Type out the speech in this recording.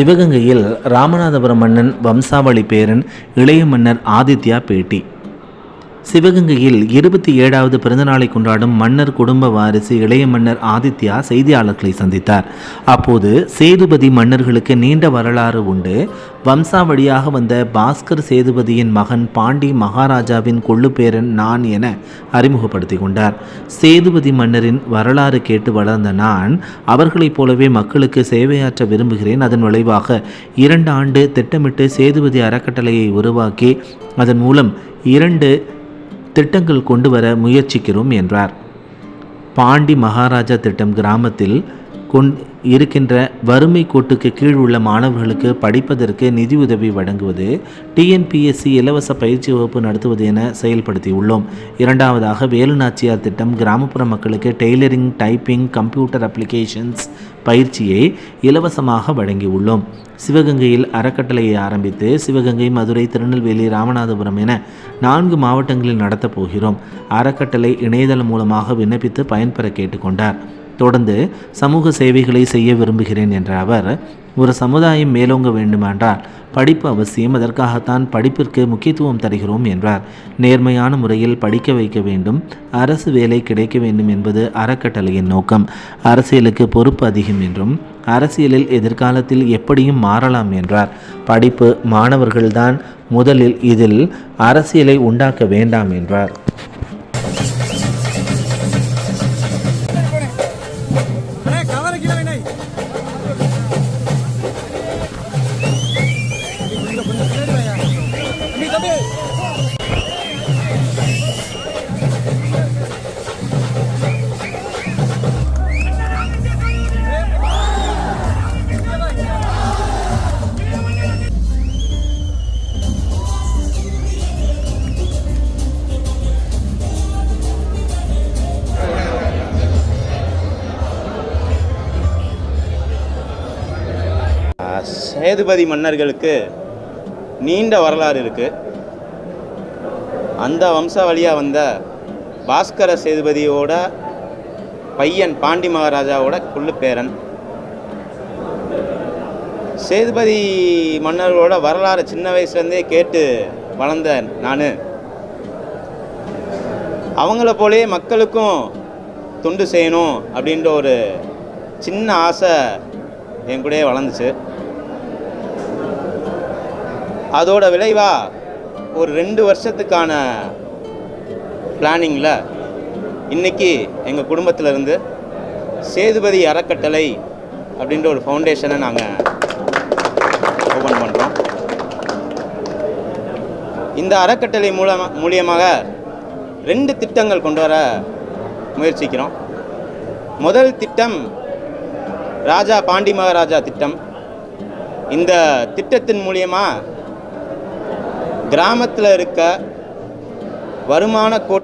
சிவகங்கையில் ராமநாதபுரம் மன்னன் வம்சாவளி பேரன் இளைய மன்னர் ஆதித்யா பேட்டி. சிவகங்கையில் இருபத்தி ஏழாவது பிறந்தநாளை கொண்டாடும் மன்னர் குடும்ப வாரிசு இளைய மன்னர் ஆதித்யா செய்தியாளர்களை சந்தித்தார். அப்போது சேதுபதி மன்னர்களுக்கு நீண்ட வரலாறு உண்டு. வம்சாவழியாக வந்த பாஸ்கர் சேதுபதியின் மகன் பாண்டி மகாராஜாவின் கொள்ளுப்பேரன் நான் என அறிமுகப்படுத்தி கொண்டார். சேதுபதி மன்னரின் வரலாறு கேட்டு வளர்ந்த நான் அவர்களைப் போலவே மக்களுக்கு சேவையாற்ற விரும்புகிறேன். அதன் விளைவாக இரண்டு ஆண்டு திட்டமிட்டு சேதுபதி அறக்கட்டளையை உருவாக்கி அதன் மூலம் இரண்டு திட்டங்கள் கொண்டு வர முயற்சிக்கிறோம் என்றார். பாண்டி மகாராஜா திட்டம் கிராமத்தில் கொண் இருக்கின்ற வறுமை கோட்டுக்கு கீழ் உள்ள மாணவர்களுக்கு படிப்பதற்கு நிதியுதவி வழங்குவது டிஎன்பிஎஸ்சி இலவச பயிற்சி வகுப்பு நடத்துவது என செயல்படுத்தியுள்ளோம். இரண்டாவதாக வேலுநாச்சியார் திட்டம் கிராமப்புற மக்களுக்கு டெய்லரிங் டைப்பிங் கம்ப்யூட்டர் அப்ளிகேஷன்ஸ் பயிற்சியை இலவசமாக வழங்கியுள்ளோம். சிவகங்கையில் அறக்கட்டளையை ஆரம்பித்து சிவகங்கை மதுரை திருநெல்வேலி ராமநாதபுரம் என நான்கு மாவட்டங்களில் நடத்தப் போகிறோம். அறக்கட்டளை இணையதளம் மூலமாக விண்ணப்பித்து பயன்பெற கேட்டுக்கொண்டார் தொடர்ந்து சமூக சேவைகளை செய்ய விரும்புகிறேன் என்ற அவர் ஒரு சமுதாயம் மேலோங்க வேண்டுமென்றால் படிப்பு அவசியம். அதற்காகத்தான் படிப்பிற்கு முக்கியத்துவம் தருகிறோம் என்றார். நேர்மையான முறையில் படிக்க வைக்க வேண்டும். அரசு வேலை கிடைக்க வேண்டும் என்பது அறக்கட்டளையின் நோக்கம். அரசியலுக்கு பொறுப்பு அதிகம் என்றும் அரசியலில் எதிர்காலத்தில் எப்படியும் மாறலாம் என்றார். படிப்பு மாணவர்கள்தான் முதலில் இதில் அரசியலை உண்டாக்க வேண்டாம் என்றார். சேதுபதி மன்னர்களுக்கு நீண்ட வரலாறு இருக்குது அந்த வம்சாவளியாக வந்த பாஸ்கர சேதுபதியோட பையன் பாண்டி மகாராஜாவோட குள்ளு பேரன். சேதுபதி மன்னர்களோட வரலாறு சின்ன வயசுலேருந்தே கேட்டு வளர்ந்த நான். அவங்கள போலே மக்களுக்கும் தொண்டு செய்யணும் அப்படின்ற ஒரு சின்ன ஆசை என் கூடயே வளர்ந்துச்சு. அதோட விளைவா ஒரு ரெண்டு வருஷத்துக்கான பிளானிங்கில் இன்றைக்கி எங்கள் குடும்பத்திலேருந்து சேதுபதி அறக்கட்டளை அப்படின்ற ஒரு ஃபவுண்டேஷனை நாங்கள் ஓப்பன் பண்ணுறோம் இந்த அறக்கட்டளை மூலமாக மூலியமாக ரெண்டு திட்டங்கள் கொண்டு வர முயற்சிக்கிறோம். முதல் திட்டம் ராஜா பாண்டி மகாராஜா திட்டம். இந்த திட்டத்தின் மூலியமாக கிராமத்தில் இருக்க வருமான கோட்